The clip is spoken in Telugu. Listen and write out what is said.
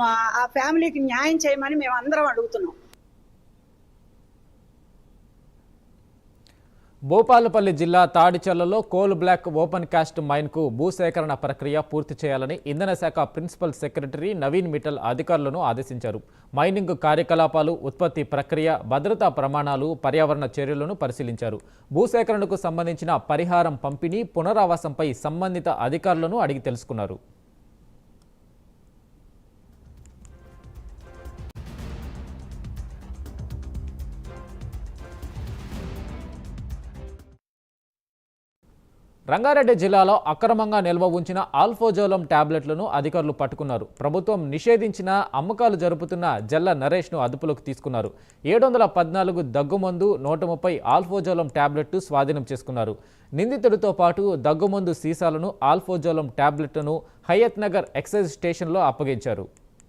ఆ- ఫ్యామిలీకి న్యాయం చేయమని మేము అందరం అడుగుతున్నాం. భూపాలపల్లి జిల్లా తాడిచెల్లలో కోల్ బ్లాక్ ఓపెన్ కాస్ట్ మైన్కు భూసేకరణ ప్రక్రియ పూర్తి చేయాలని ఇంధన శాఖ ప్రిన్సిపల్ సెక్రటరీ నవీన్ మిఠల్ అధికారులను ఆదేశించారు. మైనింగ్ కార్యకలాపాలు ఉత్పత్తి ప్రక్రియ భద్రతా ప్రమాణాలు పర్యావరణ చర్యలను పరిశీలించారు. భూసేకరణకు సంబంధించిన పరిహారం పంపిణీ పునరావాసంపై సంబంధిత అధికారులను అడిగి తెలుసుకున్నారు. రంగారెడ్డి జిల్లాలో అక్రమంగా నిల్వ ఉంచిన ఆల్ఫోజోలం ట్యాబ్లెట్లను అధికారులు పట్టుకున్నారు. ప్రభుత్వం నిషేధించిన అమ్మకాలు జరుపుతున్న జల్ల నరేష్ను అదుపులోకి తీసుకున్నారు. ఏడు వందల పద్నాలుగు దగ్గుమందు నూట ముప్పై ఆల్ఫోజోలం ట్యాబ్లెట్ స్వాధీనం చేసుకున్నారు. నిందితుడితో పాటు దగ్గుమందు సీసాలను ఆల్ఫోజోలం ట్యాబ్లెట్లను హయత్ నగర్ ఎక్సైజ్ స్టేషన్లో అప్పగించారు.